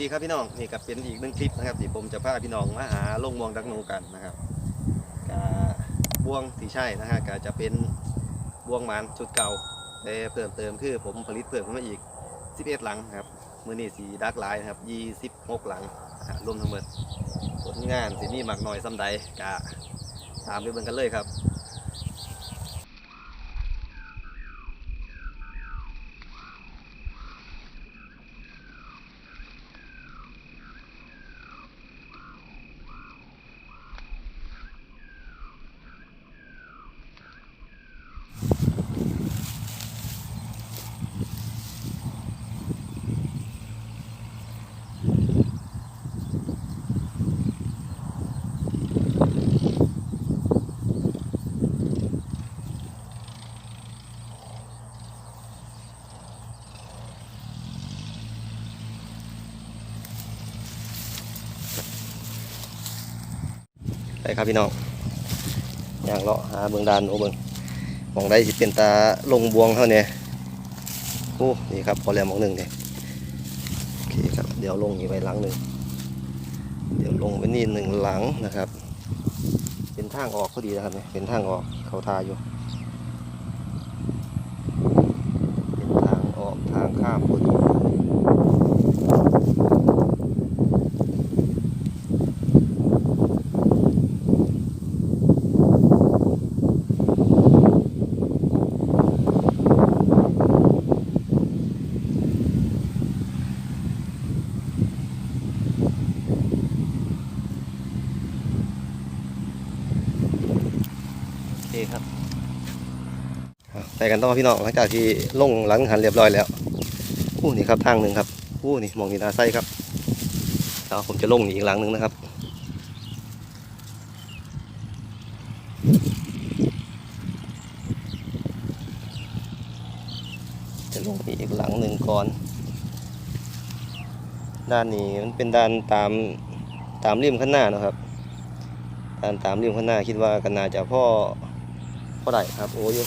ดีครับพี่น้องนี่ก็เป็นอีกหนึ่งคลิปนะครับที่ผมจะพาพี่น้องมาหาลงวงดักนูกันนะครับกาบวงที่ใช่นะฮะก็จะเป็นบวงหมันชุดเก่าแต่เพิ่มเติมคือผมผลิตเพิ่มขึ้นมาอีก 11 หลังครับมือนี้สีดักหลายนะครับ26 หลังรวมทั้งหมดผลงานสีมีหมักหน่อยซ้ำใดกะตามไปเบิ่งกันเลยครับ ครับพี่น้องอย่างเลาะหาเบืองดานโอ้เบิงมองได้สิเป็นตาลงบวงเท่านี้โอ้นี่ครับพอแล้วหมองหนึ่งเนี่ยโอเคครับเดี๋ยวลงอีกไปหลังหนึ่งเดี๋ยวลงไปนี่หนึ่งหลังนะครับ เป็นทางออกพอดีนะครับเนี่ยเป็นทางออกเขาทาอยู่เป็นทางออกทางข้ามพอดี โอเคครับอะไป กันต่อพี่น้องหลังจากที่ลงหลังหันเรียบร้อยแล้วอู้นี่ครับทางหนึ่งครับอู้นี่มองนี่นาไส้ครับเดี๋ยวผมจะลงนี่อีกหลังหนึ่งนะครับจะลงนี่อีกหลังหนึ่งก่อน ด้านนี้มันเป็นด้านตามตามริมข้างหน้านะครับด้านตามริมข้างหน้าคิดว่ากันนาจะพ่อพ่อได้ครับโอ้ยย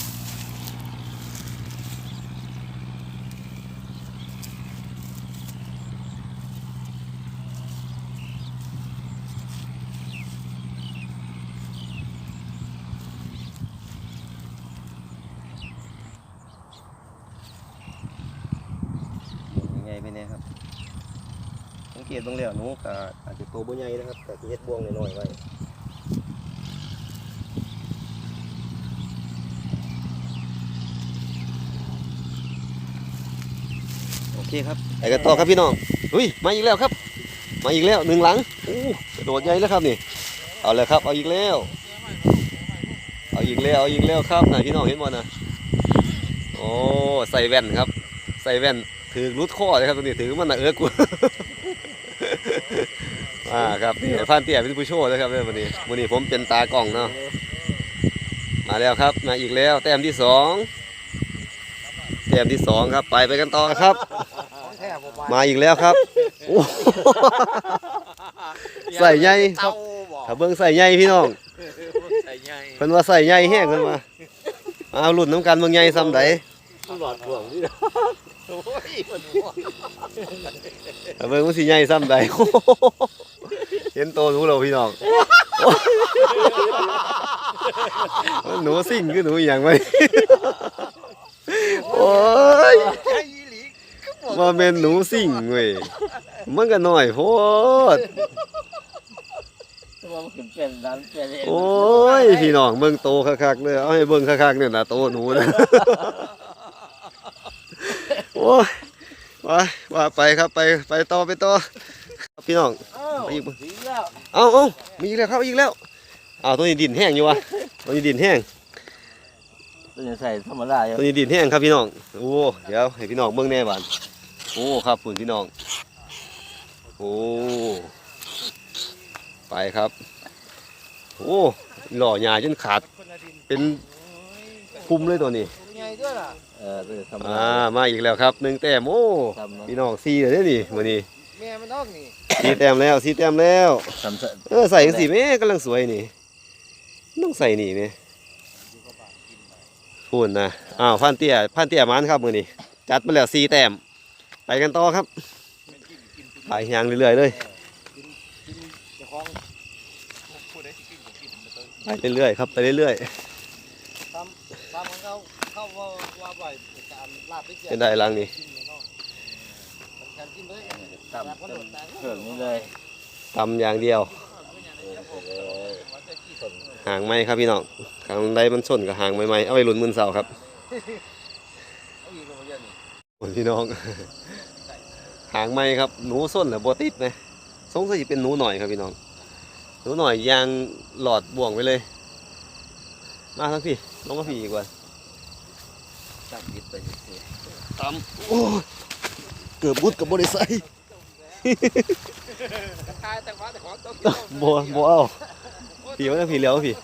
ังไงไปเนี่ยครับสังเก ตบางแล้วหนูก็อาจจะโตบ่ใหญ่นะครับแต่สิเฮ็ดบ่วงน้อยๆไว้โอเคครับไปกันต่อครับพี่น้องอุ้ยมาอีกแล้วครับ มาอีกแล้วหนึ่งหลังอู้กระโดดใหญ่แล้วครับนี่เอาเลยครับเอาอีกแล้ว เอาอีกแล้วเอาอีกแล้วครับนะพี่น้องเห็นบ่นะโอ้ใส่แว่นครับ ใส่แว่นถือรุดข้อเลยครับตัวนี้ถือมันนะเอิร์กกู อ่าครับนี่พันเตี้ยเป็นผู้โชว์นะครับเนี่ยวันนี้วันนี้ผมเป็นตากล้องเนาะมาแล้วครับมาอีกแล้ว แต้มที่สองแต้มที่สองครับ ไปไปกันต่อครับ มาอีกแล้วครับโอ้ใส่ใหญ่ครับถ้าเบิ่งใส่ใหญ่พี่น้องใส่ใหญ่เพิ่นว่าใส่ใหญ่แห้งเพิ่นมาเอารุ่นน้ำกันเบิ่งใหญ่ซ้ำใดหลอดห่วงนี่นะโอ้ยมันห่วงถ้าเบิ่งมันสิใหญ่ซ้ำใด เห็นโตหนูแล้วพี่น้องหนูสิ่งคือหนูอหย่างไว้โอ้ยไอ้อีหลีว่าแม่นหนูสิ่งเว้ยมันก็น้อยโพดตัวมันเป็นร้านเป็นเองโอ้ยพี่น้องเบิ่งโตคักๆเลยเอาให้เบิ่งคักๆเนี่ยนะโตหนูนะโอ้ยว่าว่าไปครับไปไปต่อไปต่อครับพี่น้อง เอาเอามีอีกแล้วครับอีกแล้วเอาตัวนี้ดินแห้งอยู่วะตัวนี้ดินแห้งตัวนี้ใส่ธรรมดาอยู่ตัวนี้ดินแห้งครับพี่น้องโอ้เดี๋ยวให้พี่น้องเบิ่งแน่บ้านโอ้ครับคุณพี่น้องโอ้ไปครับโอ้หล่อหยาจนขาดเป็นคุมเลยตัวนี้ใหญ่ด้วยล่ะเออตัวนี้ธรรมอ่าดามาอีกแล้วครับหนึ่งแต้มโอ้ทำเนาะพี่น้องสี่เลยนี่วันนี้แม่มันนอกนี่ สี่แต้มแล้วสี่แต้มแล้ว ทำเสร็จเออใส่กันสิแม่กำลังสวยนี่ต้องใส่นี่ไหมพูดนะอ้าวพันเตี้ยพันเตี้ยมันครับมือนี้จัดมาแล้วสี่แต้มไปกันต่อครับถ่ายยางเรื่อยๆเลยกินกินเจ้าของพูดได้สิกินก็กินไปเลยไปเรื่อยๆครับไปเรื่อยทำทำของเขาเข้าว่าว่าบ่อยการลาบไปๆเจียเป็นได้ลังนี่ ตำจนเพิ่มนี่เลยตำอย่างเดียว หางไม้ครับพี่น้องขางใดมันส้นกับหางไม้ไม้เอาไปหลุนมือเสาครับเอาอีกแล้วบ่เยอะนี่โอ้ยพี่น้อง หางไม้ครับหนูส้นหรือโบติดนะสงสัยสิเป็นหนูหน่อยครับพี่น้อง หนูหน่อยยางหลอดบ่วงไปเลย มาทั้งพี่ลงมาพี่อีกว่าจับยึดไปสิตำโอ้ เกือบบุดกับบริษัทตายแต่ว่าแต่ของต้องบัวบัวเอาพี่ว่าพี่เลี้ยวพี่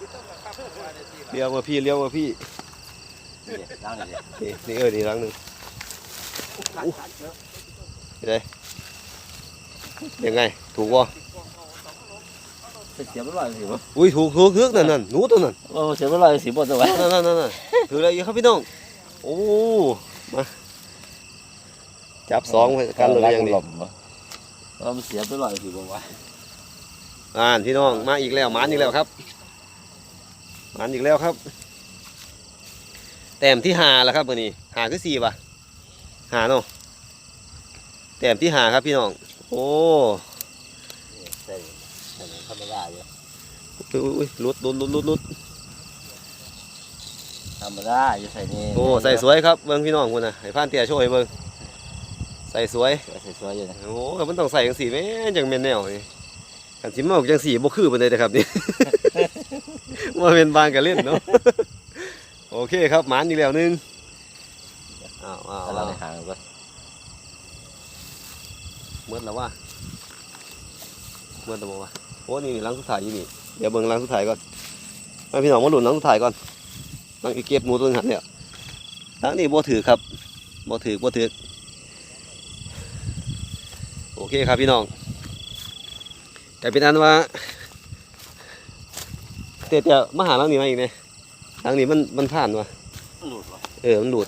เลี้ยวมาพี่เลี้ยวมาพี่นี่ล้างนี่ดินี่นี่เออนี่ครั้งหนึ่งได้ยังไง ถูกบ่ไปเสียบร้อยสิบ่อุ้ยถูกถูกถูกนั่นนั่นหนูตัวนั้นโอ้เสียบร้อยสิบ่ตัวไว้นั่นนั่นนั่นนั่นถืออะไรอยู่ครับพี่น้องโอ้มา จับสองไว้กันเลยอย่างนี้บ่ว่ามันเสียบร้อยสิบ่วะอ่านพี่น้องมาอีกแล้วหมานอีกแล้วครับหมานอีกแล้วครับ แต้มที่หาแล้วครับวันนี้หาคือสี่ป่ะหาเนาะแต้มที่หาครับพี่น้องโอ้ใส่ใส่ธรรมดาอยู่อุ้ยอุ้ยอุ้ยหลุดหลุดหลุดหลุดหลุดธรรมดาอยู่ใส่นี่โอ้ใส่สวยครับเบิ้งพี่น้องคุณนะให้ผ่านเตี้ยช่วยเบิ้งใส่สวยใส่สวยอยู่นะโอ้ก็มันต้องใส่จังสีแม่นจังเมนแนวนี่กันสิมาออกจังสีบ่คือปานใดเด้อครับนี่ว่าเป็นบางกันเล่นเนาะโอเคครับหมานอีกแล้วหนึงอ้าวอ้าวถ้าเราอ้าวในหางก็เมื่อแล้วว่าเมื่อแล้วบ่วะโอ้นี่นี่หลังสุดท้ายอยู่นี่เดี๋ยวเบิ่งหลังสุดท้ายก่อนมาพี่น้องมาหลุนหลังสุดท้ายก่อนหลังอีกเก็บหมูตัวนึงหันเนี่ยหลังนี่บ่ถือครับบ่ถือบ่ถือโอ เคครับพี่น้องแต่เป็นอันว่าเตี้ยๆมาหาหลังนี้มาอีกเนี่ยหลังนี้มันมันผ่านวะหลุดวะเออมันหลุด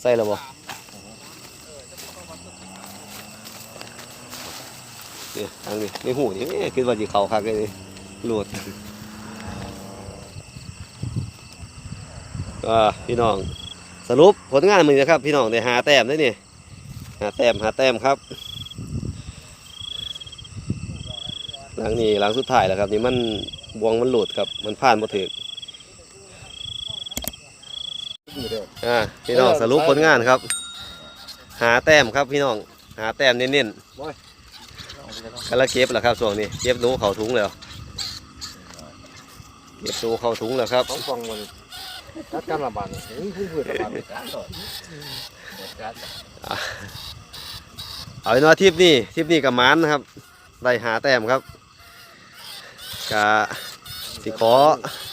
ใส่แล้วบ่เนี่ยหลังนี้ในหูนี่เอ๊ะคิดว่าสิเข้าคักเลยนี่หลุดก็พี่น้องสรุปผลงานมึงนะครับ พี่น้องได้หาแต้มได้นี่หาแต้มหาแต้มครับ หลังนี้หลังสุดท้ายแล้วครับ นี่มันบวงมันหลุดครับ มันผ่านบ่ถึกอ่าพี่น้องสรุปผลงานครับ หาแต้มครับพี่น้องหาแต้มเน้นๆกำลังเก็บแล้วครับช่วงนี้เก็บหนูเข่าถุงแล้วเก็บหนูเข่าถุงแล้วครับของฟังมันกัดการระบาดนี่พุ่งพืชระบาดเอาเป็นว่าทิปนี้ทิปนี้กับมันนะครับ ได้หาแต้มครับ กะสิขอ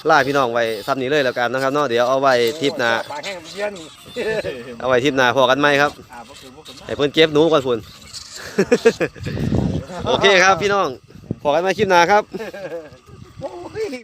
ล่าพี่น้องไว้ซ้ำนี้เลยแล้วกันนะครับเนาะเดี๋ยวเอาไว้ทิปหนาปากแห้งเยี่ยนเอาไว้ทิปหนาพอกันไหมครับอ่าบ่คือบ่คือให้เพิ่นเก็บหนูก่อนพุ่นโอเคครับพี่น้องพอกันไหมคลิปหนาครับ